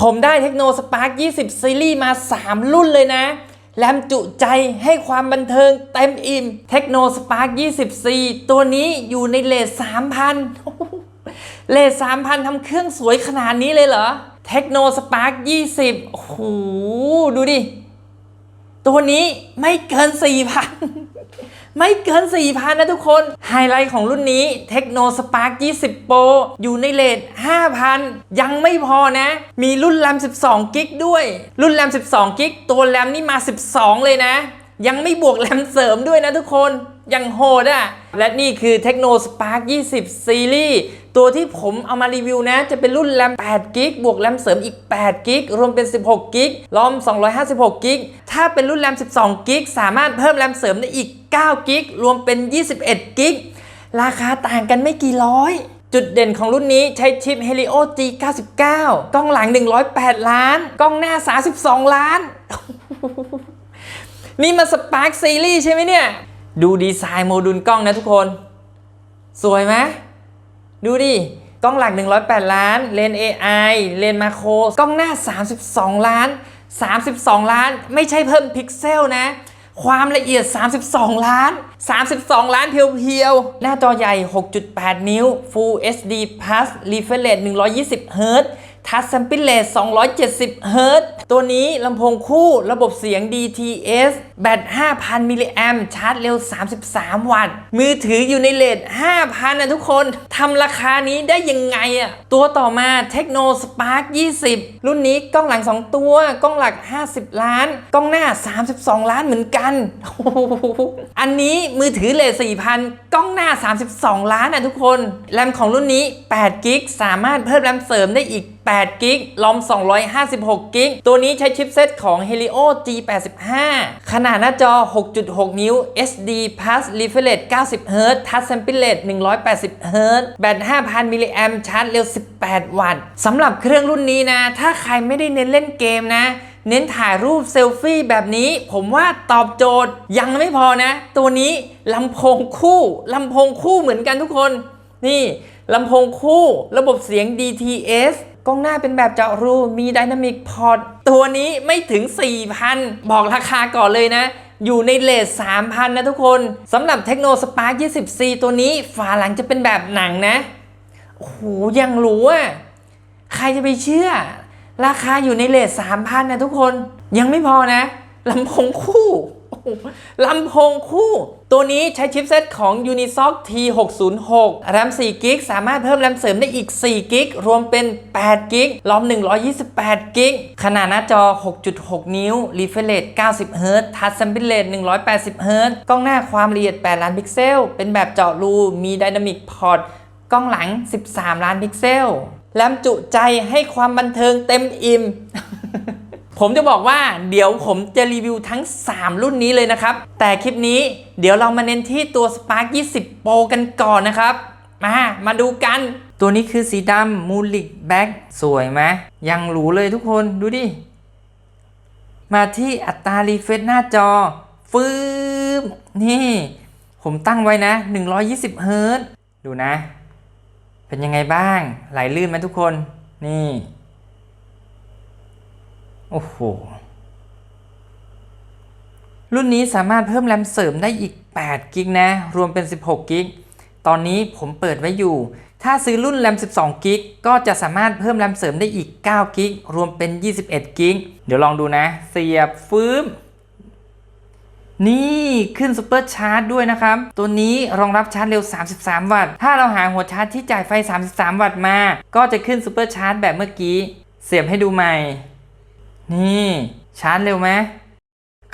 ผมได้เทคโนสปาร์ก20 ซีรีส์มา 3 รุ่นเลยนะแรมจุใจให้ความบันเทิงเต็มอิ่ม เทคโนสปาร์ก20 C ตัวนี้อยู่ในเลท3,000 เลท3,000ทำเครื่องสวยขนาดนี้เลยเหรอ เทคโนสปาร์ก20 โอ้โห ดูดิ ตัวนี้ไม่เกิน 4,000 ไม่เกิน 4,000 นะทุกคน ไฮไลท์ของรุ่นนี้ Techno Spark 20 Pro อยู่ในเลท5,000 ยังไม่พอนะ มีรุ่นแรม12กิกด้วย รุ่นแรม12กิกตัวแรมนี่มา 12 เลยนะ ยังไม่บวกแรมเสริมด้วยนะทุกคน ยังโหดอะ่ะและนี่คือ Techno Spark 20 Series ตัวที่ผมเอามารีวิวนะ จะเป็นรุ่นแรม8กิกบวกแรมเสริมอีก8กิกรวมเป็น 16กิกรอม 256กิกถ้าเป็นรุ่นแรม12กิกสามารถเพิ่มแรมเสริมได้อีก9กิกรวมเป็น 21กิกราคาต่างกันไม่กี่ร้อย จุดเด่นของรุ่นนี้ใช้ชิป Helio G99 กล้องหลัง 108 ล้าน กล้องหน้า 32 ล้าน นี่มาสปาร์คซีรีส์ใช่ไหมเนี่ย ดูดีไซน์โมดูลกล้องนะทุกคน สวยไหมดูดิ กล้องหลัก 108 ล้าน เลน AI เลนมาโครกล้องหน้า 32 ล้าน 32 ล้าน ไม่ใช่เพิ่มพิกเซลนะ ความละเอียด 32 ล้าน 32 ล้านเพียวๆ หน้าจอใหญ่ 6.8 นิ้ว Full HD Plus Refresh Rate 120 Hz ทัช Sample Rate 270 Hz ตัวนี้ลำโพงคู่ระบบเสียง DTS แบต 5,000 มิลลิแอมชาร์จเร็ว 33 วัตต์ มือถืออยู่ในเลท5,000 นะทุกคน ทำราคานี้ได้ยังไงอะตัวต่อมา Techno Spark 20 รุ่นนี้กล้องหลัง 2 ตัว กล้องหลัก 50 ล้าน กล้องหน้า 32 ล้านเหมือนกัน อันนี้มือถือเลท4,000 กล้องหน้า 32 ล้านนะทุกคน แรมของรุ่นนี้8กิกสามารถเพิ่มแรมเสริมได้อีก 8กิกลอม256กิกตัวนี้ใช้ชิปเซตของ Helio G85 ขนาดหน้าจอ 6.6 นิ้ว SD Plus Refresh 90 Hz Touch Sample Rate 180 Hz แบต 5,000 มิลลิแอมชาร์จเร็ว 18 วัตต์สำหรับเครื่องรุ่นนี้นะ ถ้าใครไม่ได้เน้นเล่นเกมนะเน้นถ่ายรูปเซลฟี่แบบนี้ ผมว่าตอบโจทย์ยังไม่พอนะ ตัวนี้ลำโพงคู่ลำโพงคู่เหมือนกันทุกคน นี่ลำโพงคู่ระบบเสียง DTS กล้องหน้าเป็นแบบเจาะรูมี Dynamic Port ตัวนี้ไม่ถึง 4,000 บอกราคาก่อนเลยนะ อยู่ในเลท3,000 นะทุกคนสำหรับ Techno Spark 20C ตัวนี้ฝาหลังจะเป็นแบบหนังนะโอ้โหยังรู้อะใครจะไปเชื่อ ราคาอยู่ในเลท3,000 นะทุกคนยังไม่พอนะลำโพงคู่ ลำโพงคู่ ตัวนี้ใช้ชิปเซตของ Unisoc T606 แรม4กิกสามารถเพิ่มแรมเสริมได้อีก4กิกรวมเป็น8กิกรอม128กิกขนาดหน้าจอ 6.6 นิ้ว Refresh Rate 90 Hz Touch Sample Rate 180 Hz กล้องหน้าความละเอียด 8 ล้านพิกเซล เป็นแบบเจาะรู มี Dynamic Port กล้องหลัง 13 ล้านพิกเซลแรมจุใจให้ความบันเทิงเต็มอิ่ม ผมจะบอกว่าเดี๋ยวผมจะรีวิวทั้ง 3 รุ่นนี้เลยนะครับ แต่คลิปนี้เดี๋ยวเรามาเน้นที่ตัว Spark 20 Pro กันก่อนนะครับ มา มาดูกัน ตัวนี้คือสีดำมูลิกแบ็กสวยไหมยังหรูเลยทุกคนดูดิ มาที่อัตรารีเฟรชหน้าจอ ฟืบนี่ ผมตั้งไว้นะ 120เฮิรตซ์ดูนะ เป็นยังไงบ้าง ไหลลื่นไหมทุกคน นี่ โอ้โห รุ่นนี้สามารถเพิ่มแรมเสริมได้อีก 8 กิกนะ รวมเป็น 16 กิก ตอนนี้ผมเปิดไว้อยู่ ถ้าซื้อรุ่นแรม 12 กิก ก็จะสามารถเพิ่มแรมเสริมได้อีก 9 กิก รวมเป็น 21 กิก เดี๋ยวลองดูนะ เสียบฟื้มนี่ขึ้นซูเปอร์ชาร์จด้วยนะครับ ตัวนี้รองรับชาร์จเร็ว 33 วัตต์ ถ้าเราหาหัวชาร์จที่จ่ายไฟ 33 วัตต์มา ก็จะขึ้นซูเปอร์ชาร์จแบบเมื่อกี้ เสียบให้ดูใหม่ นี่ชาร์จเร็วไหม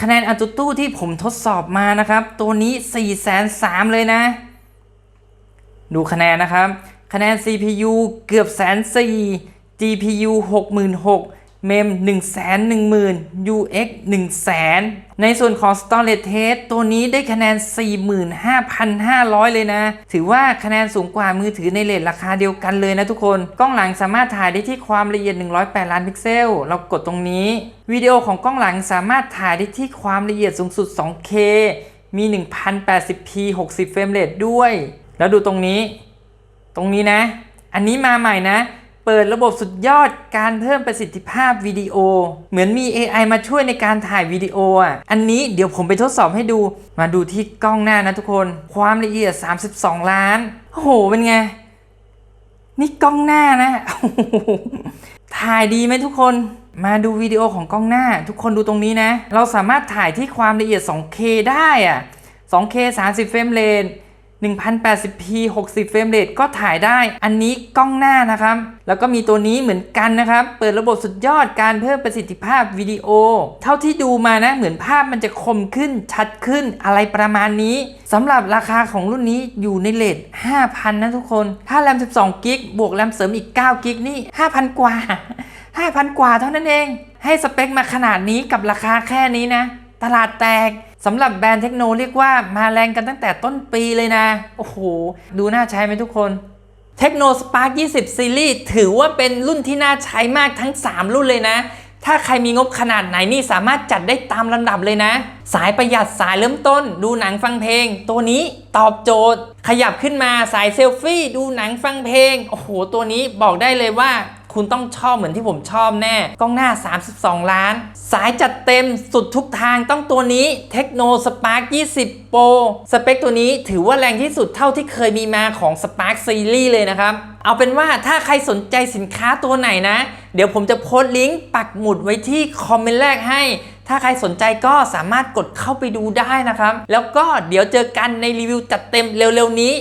คะแนนอันตุตู้ที่ผมทดสอบมานะครับ ตัวนี้4 3 0 0 0เลยนะ ดูคะแนนนะครับ คะแนน CPU เกือบแสนสี่ GPU 66,000 เมม 1 1 0 0 0 UX 1 0 0 0 ในส่วนของ Storage Test ตัวนี้ได้คะแนน 45,500 เลยนะ ถือว่าคะแนนสูงกว่ามือถือในเลทราคาเดียวกันเลยนะทุกคน กล้องหลังสามารถถ่ายได้ที่ความละเอียด 108 ล้านพิกเซล เรากดตรงนี้ วิดีโอของกล้องหลังสามารถถ่ายได้ที่ความละเอียดสูงสุด 2K มี 1080p 60 เฟรมเรทด้วย แล้วดูตรงนี้ ตรงนี้นะ อันนี้มาใหม่นะ เปิดระบบสุดยอดการเพิ่มประสิทธิภาพวิดีโอ เหมือนมี AI มาช่วยในการถ่ายวิดีโออะ อันนี้เดี๋ยวผมไปทดสอบให้ดู มาดูที่กล้องหน้านะทุกคน ความละเอียด 32 ล้าน โอ้โห เป็นไง นี่กล้องหน้านะ ถ่ายดีไหมทุกคน มาดูวิดีโอของกล้องหน้า ทุกคนดูตรงนี้นะ เราสามารถถ่ายที่ความละเอียด 2K ได้อะ 2K 30เฟรมเรท 1080p 60 เฟรมเรทก็ถ่ายได้ อันนี้กล้องหน้านะครับ แล้วก็มีตัวนี้เหมือนกันนะครับ เปิดระบบสุดยอดการเพิ่มประสิทธิภาพวิดีโอ เท่าที่ดูมานะ เหมือนภาพมันจะคมขึ้นชัดขึ้นอะไรประมาณนี้สำหรับราคาของรุ่นนี้อยู่ในเลท5,000 นะทุกคน ถ้าแรม 12กิกบวกแรมเสริมอีก 9กิกนี่ 5,000 กว่า 5,000 กว่าเท่านั้นเอง ให้สเปคมาขนาดนี้กับราคาแค่นี้นะ ตลาดแตกสำหรับแบรนด์เทคโนเรียกว่ามาแรงกันตั้งแต่ต้นปีเลยนะ โอ้โห ดูน่าใช้ไหมทุกคนเทคโนสปาร์ก20 ซีรีส์ถือว่าเป็นรุ่นที่น่าใช้มากทั้ง 3 รุ่นเลยนะ ถ้าใครมีงบขนาดไหนนี่สามารถจัดได้ตามลำดับเลยนะ สายประหยัดสายเริ่มต้น ดูหนังฟังเพลง ตัวนี้ตอบโจทย์ ขยับขึ้นมาสายเซลฟี่ ดูหนังฟังเพลง โอ้โห ตัวนี้บอกได้เลยว่า คุณต้องชอบเหมือนที่ผมชอบแน่ กล้องหน้า 32 ล้าน สายจัดเต็มสุดทุกทางต้องตัวนี้ Techno Spark 20 Pro สเปคตัวนี้ถือว่าแรงที่สุดเท่าที่เคยมีมาของ Spark Series เลยนะครับ เอาเป็นว่าถ้าใครสนใจสินค้าตัวไหนนะ เดี๋ยวผมจะโพสต์ลิงก์ปักหมุดไว้ที่คอมเมนต์แรกให้ถ้าใครสนใจก็สามารถกดเข้าไปดูได้นะครับ แล้วก็เดี๋ยวเจอกันในรีวิวจัดเต็มเร็วๆนี้